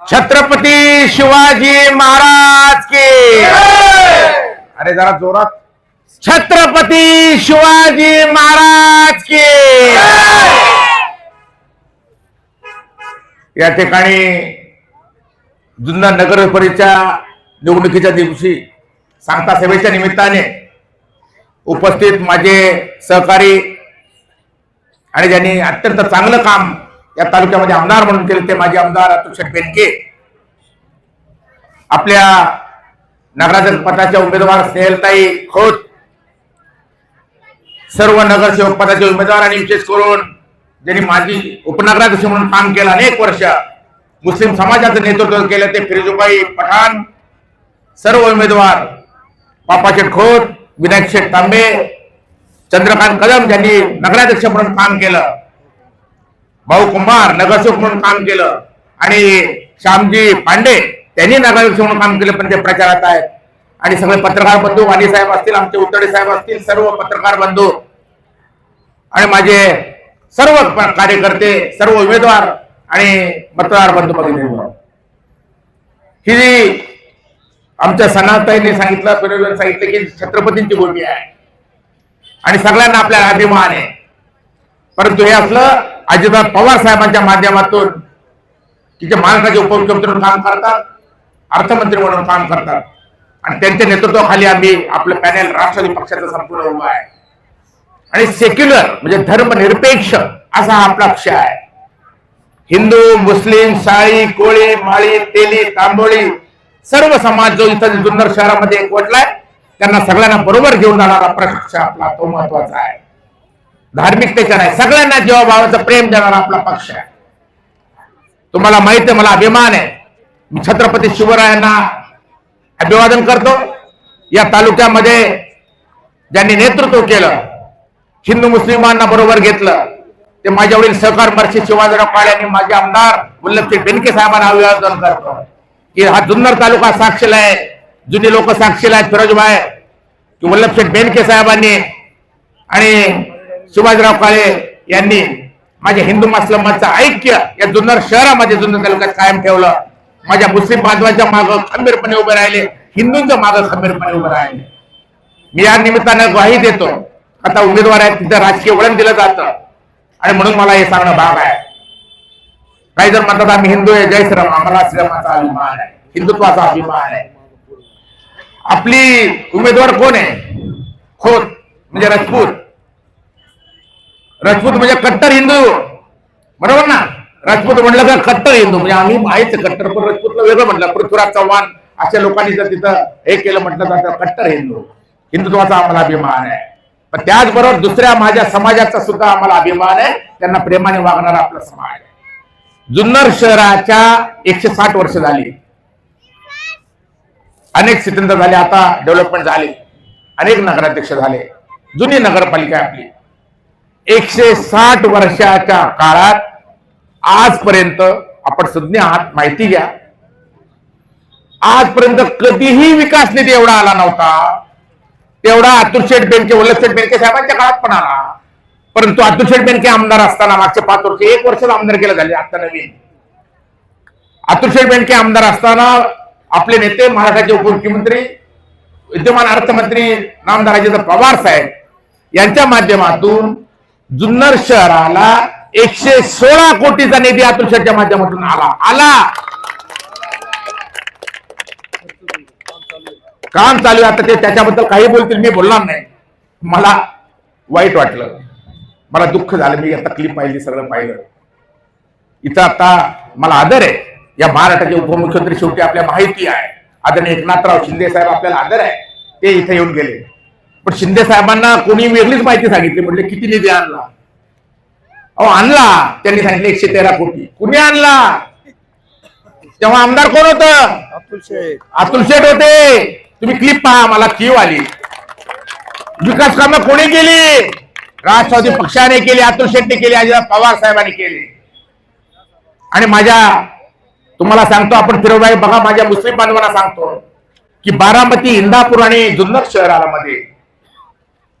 छत्रपती शिवाजी महाराज की. अरे जरा जोरात. छत्रपती शिवाजी महाराज की. या ठिकाणी जुन्नर नगर परिषदेच्या निवडणुकीच्या दिवशी सांगता सभेच्या निमित्ताने उपस्थित माझे सहकारी आणि ज्यांनी अत्यंत चांगलं काम या तालुक्यामध्ये आमदार म्हणून केले ते माझे आमदार अतुल शेठ बेनके. आपल्या नगराध्यक्ष पदाच्या उमेदवार स्नेहलताई खोत सर्व नगरसेवक पदाचे उमेदवार आणि विशेष करून ज्यांनी माजी उपनगराध्यक्ष म्हणून काम केलं अनेक वर्ष मुस्लिम समाजाचं नेतृत्व केलं ते फिरोजुबाई पठाण सर्व उमेदवार पापाशेठ खोत विनायक शेठ तांबे चंद्रकांत कदम ज्यांनी नगराध्यक्ष म्हणून काम केलं. भाऊ कुंभार नगरसेवक म्हणून काम केलं. आणि श्यामजी पांडे त्यांनी नगरसेवक म्हणून काम केलं पण ते प्रचारात आहेत. आणि सगळे पत्रकार बंधू वाणी साहेब असतील आमचे उतडे साहेब असतील सर्व पत्रकार बंधू. आणि माझे सर्व कार्यकर्ते सर्व उमेदवार आणि मतदार बंधू भगिनी ही आमच्या सनाताईने सांगितलं फिरोजने सांगितलं की छत्रपतींची भूमी आहे. आणि सगळ्यांना आपल्याला अभिमान आहे. परंतु हे असलं अजितदादा पवार साहेबांच्या माध्यमातून तिथे महाराष्ट्राचे उपमुख्यमंत्री म्हणून काम करतात अर्थमंत्री म्हणून काम करतात. आणि त्यांच्या नेतृत्वाखाली आम्ही आपलं पॅनेल राष्ट्रवादी पक्षाचं संपूर्ण उभं आहे. आणि सेक्युलर म्हणजे धर्मनिरपेक्ष असा आपला पक्ष आहे. हिंदू मुस्लिम साळी कोळी माळी तेली तांबोळी सर्व समाज जो इथं जुन्नर शहरामध्ये एकवटलाय त्यांना सगळ्यांना बरोबर घेऊन जाणारा पक्ष आपला तो महत्त्वाचा आहे. धार्मिकतेचा नाही सगळ्यांना जीवाभावाचं प्रेम देणारा आपला पक्ष आहे. तुम्हाला माहीत आहे मला अभिमान आहे. मी छत्रपती शिवरायांना अभिवादन करतो. या तालुक्यामध्ये ज्यांनी नेतृत्व केलं हिंदू मुस्लिमांना बरोबर घेतलं ते माझ्या वडील सहकार मर्षी शिवाजीराव पाळे आणि माझे आमदार वल्लभसिंग बेनके साहेबांना अभिवादन करतो. की हा जुन्नर तालुका साक्षीला आहे जुनी लोक साक्षीला आहेत फिरोजबाई. की वल्लभशेठ बेनके साहेबांनी आणि सुभाषराव काळे यांनी माझ्या हिंदू मुस्लिमांचं ऐक्य या जुन्नर शहरामध्ये जुन्नर तालुक्यात कायम ठेवलं. माझ्या मुस्लिम बांधवांच्या मागं खंबीरपणे उभे राहिले हिंदूंच्या मागं खंबीरपणे उभे राहिले. मी या निमित्तानं ग्वाही देतो. आता उमेदवार आहेत तिथं राजकीय वळण दिलं जातं. आणि म्हणून मला हे सांगणं भाग आहे. काही जर म्हणतात आम्ही हिंदू आहे. जय श्रीराम आम्हाला श्रीरामाचा अभिमान आहे. हिंदुत्वाचा अभिमान आहे. आपली उमेदवार कोण आहे? खोत म्हणजे राजपूत. राजपूत म्हणजे कट्टर हिंदू. बरोबर ना? राजपूत म्हटलं का कट्टर हिंदू. म्हणजे आम्ही आहेच कट्टर पण राजपूतला वेगळं म्हटलं. पृथ्वीराज चव्हाण अशा लोकांनी जर तिथं हे केलं म्हटलं जातं कट्टर हिंदू. हिंदुत्वाचा आम्हाला अभिमान आहे. पण त्याचबरोबर दुसऱ्या माझ्या समाजाचा सुद्धा आम्हाला अभिमान आहे. त्यांना प्रेमाने वागणारा आपला समाज आहे. जुन्नर शहराच्या एकशे साठ वर्ष झाली. अनेक सिद्धांत झाले आता डेव्हलपमेंट झाले. अनेक नगराध्यक्ष झाले. जुनी नगरपालिका आपली. एकशे साठ वर्षाच्या काळात आजपर्यंत आपण सज्ञ आहात माहिती घ्या. आजपर्यंत कधीही विकास निधी एवढा आला नव्हता. तेवढा अतुल शेठ बेनके वल्लभ शेठ बेनके साहेबांच्या काळात पण आला. परंतु अतुल शेठ बेनके आमदार असताना मागचे पाच वर्ष एक वर्ष आमदार केलं झाले आता नवीन. अतुल शेठ बेनके आमदार असताना आपले नेते महाराष्ट्राचे उपमुख्यमंत्री विद्यमान अर्थमंत्री नामदार अजित पवार साहेब यांच्या माध्यमातून जुन्नर शहराला एकशे सोळा कोटीचा निधी अतुल शेटच्या माध्यमातून आला. आला. काम चालू आहे. आता ते त्याच्याबद्दल काही बोलतील मी बोलणार नाही. मला वाईट वाटलं. मला दुःख झालं. मी आता क्लिप पाहिली सगळं पाहिलं. इथं आता मला आदर आहे. या महाराष्ट्राचे उपमुख्यमंत्री शेवटी आपल्या माहिती आहे. आदरणीय एकनाथराव शिंदे साहेब आपल्याला आदर आहे. ते इथे येऊन गेले. पण शिंदे साहेबांना कोणी वेगळीच माहिती सांगितली म्हटले किती निधी आणला? अहो आणला. त्यांनी सांगितले एकशे तेरा कोटी. कुणी आणला? तेव्हा आमदार कोण होत? अतुल शेख अतुल शेठ होते. तुम्ही क्लिप पहा मला क्यू आली. विकास कामं कोणी केली? राष्ट्रवादी पक्षाने केली अतुल शेट्टी केली अजित पवार साहेबांनी केली. आणि माझ्या तुम्हाला सांगतो आपण फिरवबाई बघा माझ्या मुस्लिम बांधवांना सांगतो की बारामती इंदापूर आणि जुन्नर शहरामध्ये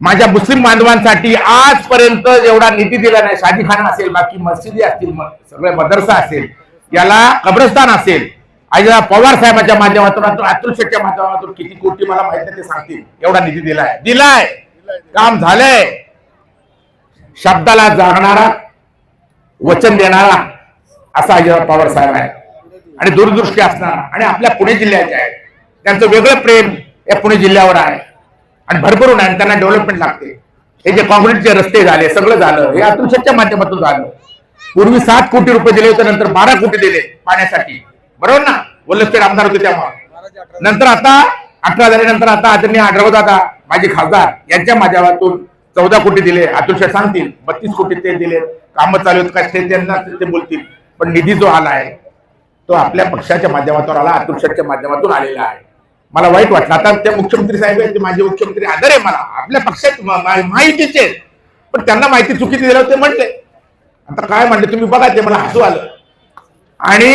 माझ्या मुस्लिम बांधवांसाठी आजपर्यंत एवढा निधी दिला नाही. शादी असेल बाकी मस्जिदी असतील सगळे मदरसा असेल याला कब्रस्तान असेल. आज पवार साहेबांच्या माध्यमातून अतुल शेठच्या माध्यमातून किती कोटी मला माहिती ते सांगतील. एवढा निधी दिलाय. दिलाय. काम झालंय. शब्दाला जागणारा वचन देणारा असा अजितदादा पवार साहेब आहे आणि दूरदृष्टी असणारा. आणि आपल्या पुणे जिल्ह्याचे आहे त्यांचं वेगळं प्रेम या पुणे जिल्ह्यावर आहे. आणि भरभरून आणि त्यांना डेव्हलपमेंट लागते. हे जे काँक्रीटचे रस्ते झाले सगळं झालं हे अतुल माध्यमातून झालं. पूर्वी सात कोटी रुपये दिले होते नंतर बारा कोटी दिले पाण्यासाठी. बरोबर ना? वल्लभशेठ आमदार होते तेव्हा. नंतर आता अठरा झाल्यानंतर आता आदरणीय आढळराव दादा माझे खासदार यांच्या माध्यमातून चौदा कोटी दिले. अतुल सांगतील बत्तीस कोटी ते दिले. कामं चालू आहेत काय ते त्यांना ते बोलतील. पण निधी जो आला आहे तो आपल्या पक्षाच्या माध्यमातून आला अतुलशेठच्या माध्यमातून आलेला आहे. मला वाईट वाटलं. आता ते मुख्यमंत्री साहेब आहेत माझे मुख्यमंत्री आदर आहे मला. आपल्या पक्षात माहितीचे पण त्यांना माहिती चुकीची दिलं ते म्हणले. आता काय म्हणले? तुम्ही बघा ते. मला हसू आलं. आणि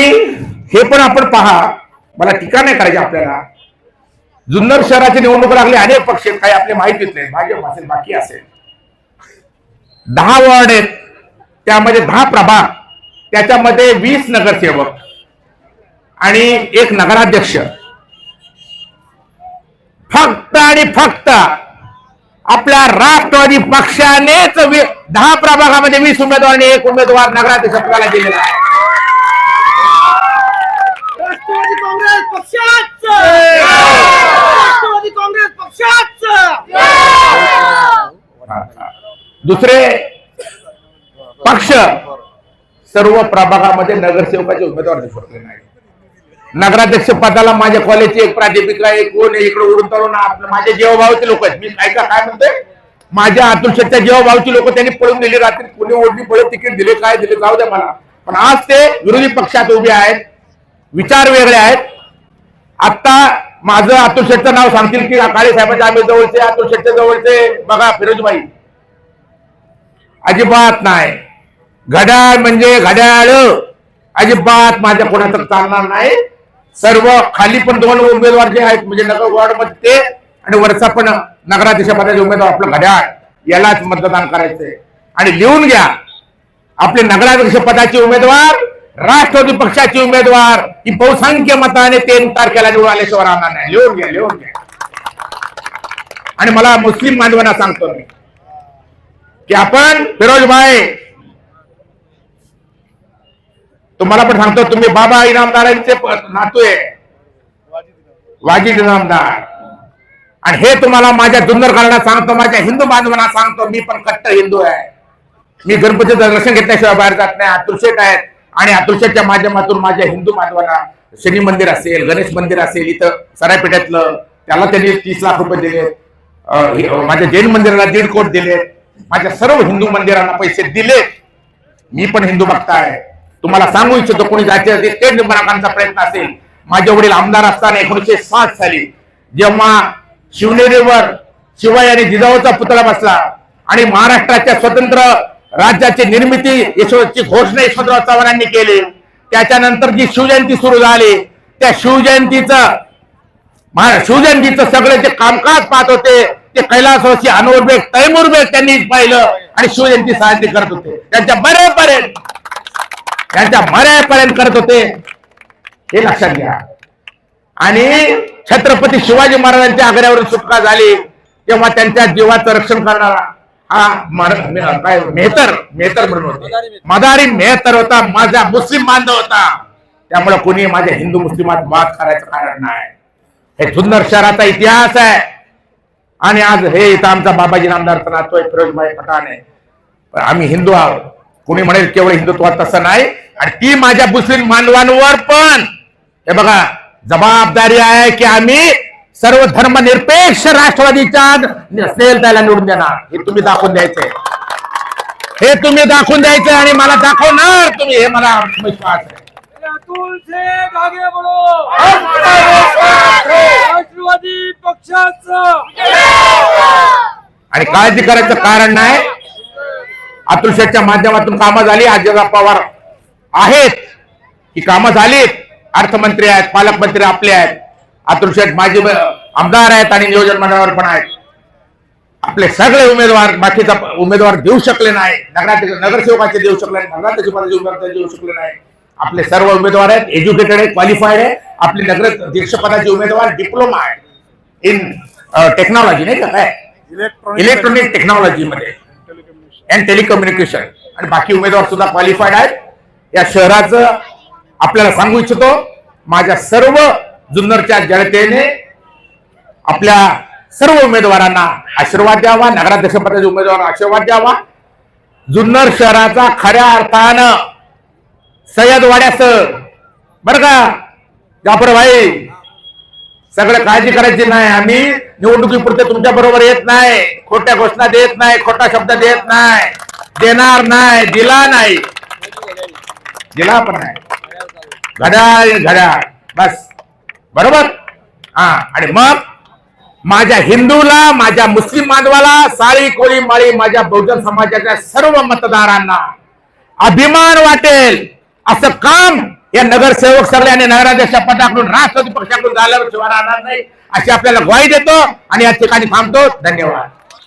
हे पण आपण पहा. मला टीका नाही करायची आपल्याला. जुन्नर शहराची निवडणूक लागली. अनेक पक्ष आहेत. काही आपले माहितीच नाही. भाजप असेल बाकी असेल. दहा वॉर्ड आहेत. त्यामध्ये दहा प्रभाग. त्याच्यामध्ये वीस नगरसेवक. आणि एक नगराध्यक्ष फक्त आणि फक्त आपल्या राष्ट्रवादी पक्षानेच दहा प्रभागामध्ये वीस उमेदवार आणि एक उमेदवार नगराध्यक्ष पदाला दिलेला आहे. राष्ट्रवादी काँग्रेस पक्षाचं! राष्ट्रवादी काँग्रेस पक्षाचं! दुसरे पक्ष सर्व प्रभागामध्ये नगरसेवकाचे उमेदवार शकले नाही. नगराध्यक्ष पदाला माझ्या कॉलेजची एक प्राध्यापिका एक कोण इकडे उडून तळून आपलं माझ्या जेवभावाचे लोक आहेत. मी ऐका काय म्हणतोय? माझ्या अतुल शेटच्या जेवभावाची लोक त्यांनी पळून दिली रात्री पुणे ओढली पळत तिकीट दिले काय दिले जाऊ द्या मला. पण आज ते विरोधी पक्षात उभे आहेत विचार वेगळे आहेत. आता माझं अतुल शेटचं नाव सांगतील की काळे साहेबांच्या आम्ही जवळचे अतुल शेटच्या जवळचे बघा फिरोजबाई. अजिबात नाही. घड्याळ म्हणजे घड्याळ. अजिबात माझ्या कोणाचं चालणार नाही. सर्व खाली पण दोन उमेदवार जे आहेत म्हणजे नगर वॉर्डमध्ये ते आणि वरचा पण नगराध्यक्षपदाचे उमेदवार आपलं घड्याळ यालाच मतदान करायचंय आणि लिहून घ्या आपले नगराध्यक्ष पदाचे उमेदवार राष्ट्रवादी पक्षाचे उमेदवार ही बहुसंख्य मताने तीन तारखेला निवडून आल्याशिवाय राहणार नाही. लिहून घ्या लिहून घ्या. आणि मला मुस्लिम बांधवांना सांगतो मी की आपण फिरोजभाई तुम्हाला पण सांगतो तुम्ही बाबा इनामदारांचे नातू आहे वाजिद इनामदार. आणि हे तुम्हाला माझ्या जुन्नरकरांना सांगतो माझ्या हिंदू बांधवांना सांगतो मी पण कट्टर हिंदू आहे. मी गणपतीचं दर्शन घेतल्याशिवाय बाहेर जात नाही अतुलशेट आहेत. आणि अतुलशेटच्या माध्यमातून माझ्या हिंदू बांधवांना शनी मंदिर असेल गणेश मंदिर असेल इथं सरायपेठ्यातलं त्याला त्यांनी तीस लाख रुपये दिले. माझ्या जैन मंदिराला दीड कोट दिले. माझ्या सर्व हिंदू मंदिरांना पैसे दिले. मी पण हिंदू भक्त आहे. तुम्हाला सांगू इच्छितो कोणी जायचे ते निर्माणाचा प्रयत्न असेल. माझे वडील आमदार असताना एकोणीशे सात साली जेव्हा शिवनेरीवर शिवाय आणि जिजाऊचा पुतळा बसला आणि महाराष्ट्राच्या स्वतंत्र राज्याची निर्मिती यशवंतची घोषणा यशवंतराव चव्हाणांनी केली. त्याच्यानंतर जी शिवजयंती सुरू झाली त्या शिवजयंतीचं शिवजयंतीचं सगळे जे कामकाज पाहत होते ते कैलासवासी अनवर बेग तैमूर बेग त्यांनी पाहिलं आणि शिवजयंती साजरी करत होते. त्यांच्या बरेपर्यंत त्यांच्या मर्यापर्यंत करत होते. हे लक्षात घ्या. आणि छत्रपती शिवाजी महाराजांच्या आग्र्यावरून सुटका झाली तेव्हा त्यांच्या जीवाचं रक्षण करणारा हा काय मेहतर मेहतर म्हणून होते. मदारी मेहतर होता माझा मुस्लिम बांधव होता. त्यामुळे कोणी माझ्या हिंदू मुस्लिमात वाद करायचं कारण नाही. हे सुंदर शहराचा इतिहास आहे. आणि आज हे इथं आमचा बाबाजी नामदारचा नातोय फिरोजभाई पठाण आहे. आम्ही हिंदू आहोत. कोणी म्हणेल केवळ हिंदुत्वात तसं नाही आणि ती माझ्या मुस्लिम बांधवांवर पण. हे बघा जबाबदारी आहे की आम्ही सर्व धर्मनिरपेक्ष राष्ट्रवादीच्या असेल त्याला निवडून देणार. हे तुम्ही दाखवून द्यायचंय हे तुम्ही दाखवून द्यायचंय आणि मला दाखवणार तुम्ही हे मला विश्वास आहे. राष्ट्रवादी पक्षाचं. आणि काळजी करायचं कारण नाही अतुल शेठच्या माध्यमातून कामं झाली अजितदादा पवार आहेत. ही कामं झालीत. अर्थमंत्री आहेत पालकमंत्री आपले आहेत. अतुल शेठ माजी आमदार आहेत आणि नियोजन मंडळावर पण आहेत. आपले सगळे उमेदवार बाकीचा उमेदवार देऊ शकले नाही. नगराध्यक्ष नगरसेवकाचे देऊ शकले नाही नगराध्यक्ष पदाचे उमेदवार देऊ शकले नाही. आपले सर्व उमेदवार आहेत एज्युकेटेड आहे क्वालिफाईड आहे आपले नगर अध्यक्ष पदाचे उमेदवार डिप्लोमा आहे इन टेक्नॉलॉजी नाही का काय? इलेक्ट्रॉनिक टेक्नॉलॉजी मध्ये. अँड टेलिकम्युनिकेशन आणि बाकी उमेदवार सुद्धा क्वालिफाईड आहेत. या शहराचं आपल्याला सांगू इच्छितो माझ्या सर्व जुन्नरच्या जनतेने आपल्या सर्व उमेदवारांना आशीर्वाद द्यावा नगराध्यक्ष पदाच्या उमेदवारांना आशीर्वाद द्यावा. जुन्नर शहराचा खऱ्या अर्थानं सय्यदवाड्याचं बरं का? जाफर भाई सगळं काळजी करायची नाही. आम्ही निवडणुकीपुरते तुमच्या बरोबर येत नाही. खोट्या घोषणा देत नाही खोटा शब्द देत नाही. देणार नाही दिला नाही. दिला पण नाही. घड्याळ घड्याळ. बस. बरोबर? हा. आणि मग माझ्या हिंदूला माझ्या मुस्लिम बांधवाला साळी कोळी माळी माझ्या बहुजन समाजाच्या सर्व मतदारांना अभिमान वाटेल. असं काम या नगरसेवक सगळ्याने नगराध्यक्षा नगराध्यक्ष पदाकडून राष्ट्रवादी पक्षाकडून झाल्यावर शिवाय राहणार नाही. अशी आपल्याला ग्वाही देतो आणि या ठिकाणी थांबतो. धन्यवाद.